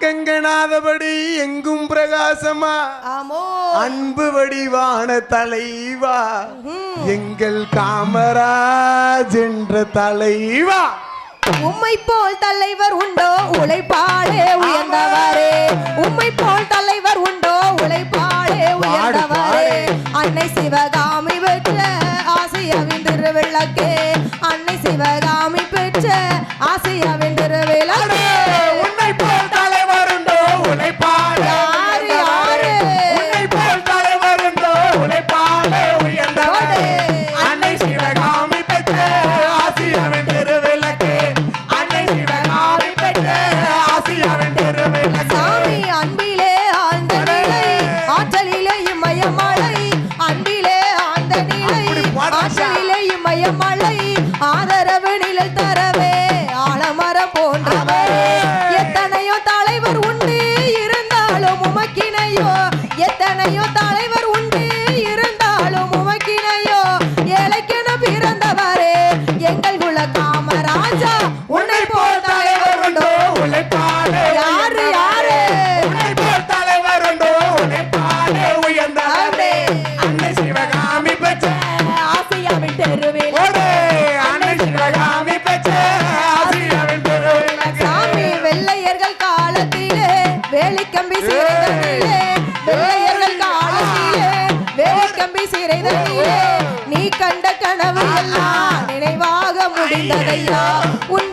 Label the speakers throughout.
Speaker 1: கங்கனாதபடி எங்கும் பிரகாசமா?
Speaker 2: ஆமோ.
Speaker 1: அன்பு வடிவான தலைவா? எங்கள் காமராஜ் என்ற தலைவா?
Speaker 2: உம்மை போல் தலைவர் உண்டோ? உழைப்பாளே உயர்ந்தவரே. உம்மை போல் தலைவர் உண்டோ? உழைப்பாளே உயர்ந்தவரே. அன்னை சிவகா தப்பி சிறைதையே நீ கண்ட கனவு எல்லாம் நினைவாக முடிந்ததையா? உன்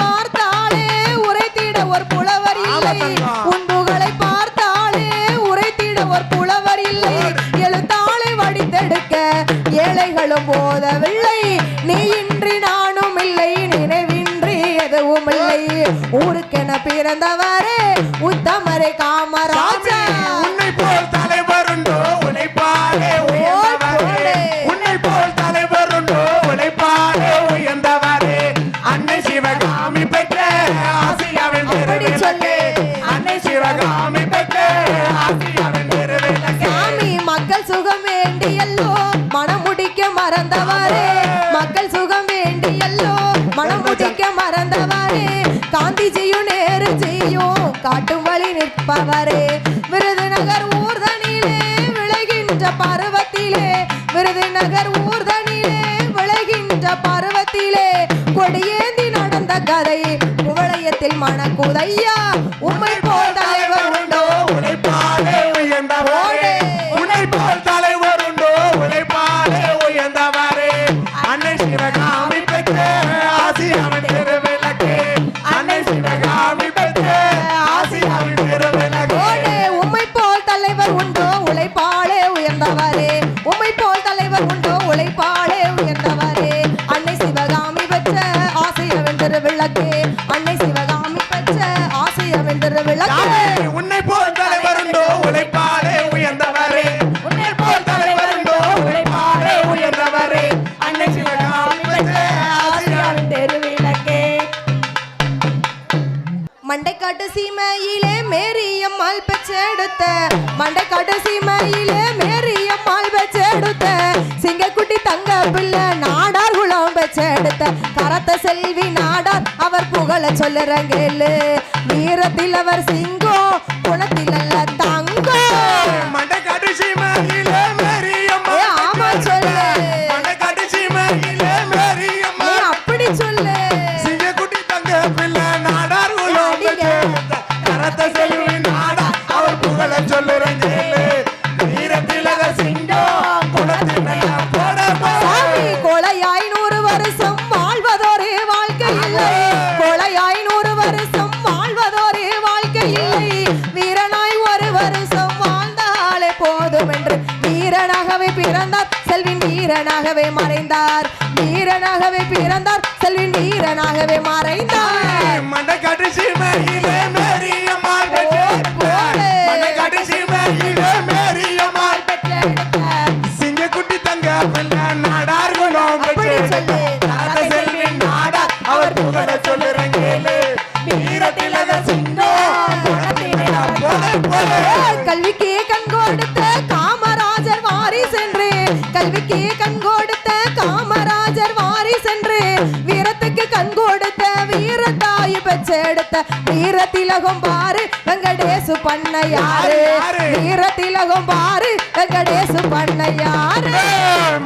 Speaker 2: பார்த்தாலே உரைத்திட ஒரு புலவர் இல்லை. உன் பார்த்தாலே உரைத்திட ஒரு புலவர் இல்லை. எழுத்தாளை வடித்தெடுக்க ஏழைகளும் போதவில்லை நீ இன்றி நானும் இல்லை. நினைவின்றி எதுவும் இல்லை. ஊருக்கென பிறந்தவரே உத்தமரை
Speaker 1: காமராஜர். சிவகாமி பெற்ற ஆசியாவின் திருவிளக்கு. அன்னை சிவகாமி பெற்ற ஆசியாவின் திருவிளக்கு.
Speaker 2: சாமி மக்கள் சுகம் வேண்டியல்லோ மனம் முடிக்க மறந்தவாரே மக்கள் சுகம் வேண்டியல்லோ மனம் முடிக்க மறந்தவாரே காந்திஜியும் நேருஜியும் காட்டும் வழி நிற்பவரே. விருதுநகர் ஊர்தனிலே விளைகின்ற பருவத்திலே விருதுநகர் ஊர் கதை குவளையத்தில் மணக்குதையா உமை மண்டக்காட்டு சீமையிலே மேரியம்மாள் பெச்செடுத்த மண்டக்காட்டு சீமையிலே மேரியம்மாள் பெச்செடுத்த சிங்கக்குட்டி தங்க பிள்ளை நாடார் குளம் பெச்செடுத்த கரத்த செல்வி நாடார் அவர் புகழ சொல்லுறங்கேலு. வீரத்தில் அவர் சிங்கம் குணத்தில் நீரனாகவே மறைந்தார். நீரனாகவே பிறந்தார்.
Speaker 1: செல்வி நீரனாகவே
Speaker 2: மறைந்தார். மண்ட கடைசி மேலே வீர திலகம் பாரு வெங்கடேசு
Speaker 1: பண்ணையாரு.
Speaker 2: வீர திலகம் பாரு வெங்கடேசு பண்ணையாரு.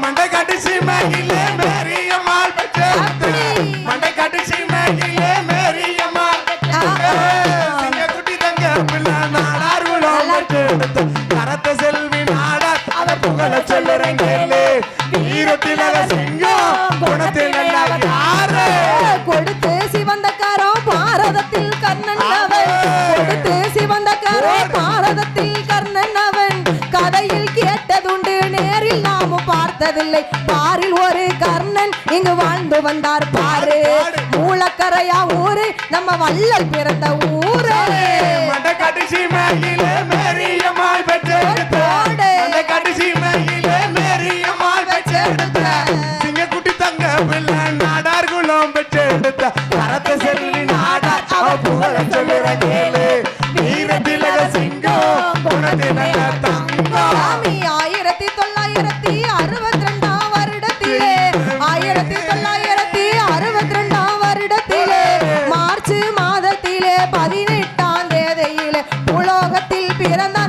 Speaker 1: மண்டை
Speaker 2: கடிசி மகிழ பெரிய மால் பார்த்ததில்லை பாரில் ஒரு கர்ணன் இங்கு வாழ்ந்து வந்தார். பாரு மூலக்கரையா ஊரு நம்ம வள்ளல் பிறந்த ஊரு.
Speaker 1: மண்டை கட்டு சீமையிலே மேரியம்மாள் பெற்றெடுத்த. மண்டை கட்டு சீமையிலே மேரியம்மாள் பெற்றெடுத்த. சிங்கக்குட்டி தங்க பிள்ளை நாடார் குலம் பெற்றெடுத்த. கரத்த செல்வி நாடார் அவ புகழ சொல்லுற கேளு. வீரத்திலக சிங்கம் குணத்திலக
Speaker 2: பூலோகத்தில் பிறந்தார்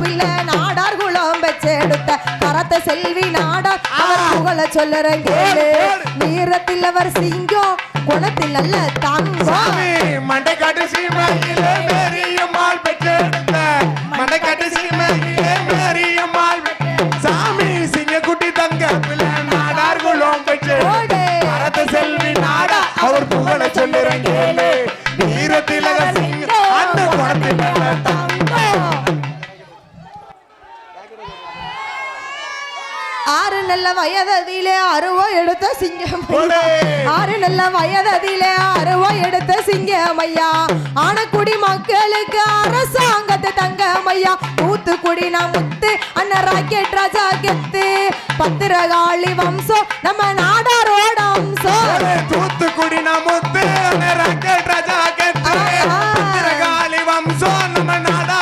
Speaker 1: பிள்ளை நாடார்
Speaker 2: குளம் வச்செடுத்த கரத்த செல்வி நாடார் அவர் புகழ சொல்லுற கேளு. வீரத்தில் அவர் சிங்கம் குளத்தில் அல்ல தங்கம்.
Speaker 1: சாமி மண்டை காட்டு சீமையிலே மேரியம்மாள் பெற்றெடுத்த மண்டை காட்டு சீமையிலே மேரியம்மாள் பெற்ற- சாமி சிங்கக்குட்டி தங்க பிள்ளை நாடார் குளம் பெற்றெடுத்த.
Speaker 2: வயததிலே அருவா எடுத்த சிங்கம். ஆறு நல்ல வயததிலே அருவா எடுத்த சிங்கமையா ஆனக்குடி மக்களுக்கு அரசாங்கத்தை தங்கமையா தூத்துக்குடி நான் முத்து அண்ணன் ராக்கெட் ராஜா கெத்து பத்திரகாளி வம்சம் நம்ம நாடாரோட அம்சம்
Speaker 1: தூத்துக்குடி நமுத்து ராக்கெட் ராஜா கெத்து பத்திரகாளி வம்சம் நம்ம நாடாரோட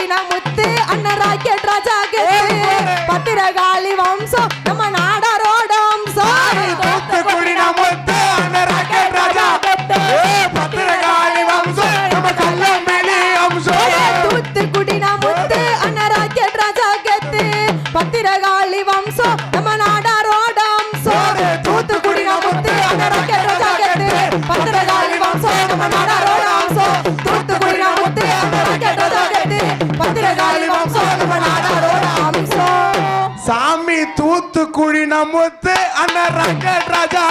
Speaker 2: தூத்துக்குடினா முத்து அண்ணன் ராக்கெட் ராஜா பத்திரகாளி வம்சம்
Speaker 1: நம்ம நாடாரோட
Speaker 2: ராக்கெட் ராஜா. பத்திரகாளி வம்சம் நம்ம
Speaker 1: கள்ளம்பெலி அம்சம்
Speaker 2: தூத்துக்குடி முத்து அண்ணன் ராக்கெட் ராஜா கெத்து பத்திரகாளி வம்சம் நம்ம நாடாரோட
Speaker 1: சாமி தூத்துக்குடி நமுத்து அந்த ராக்கெட் ராஜா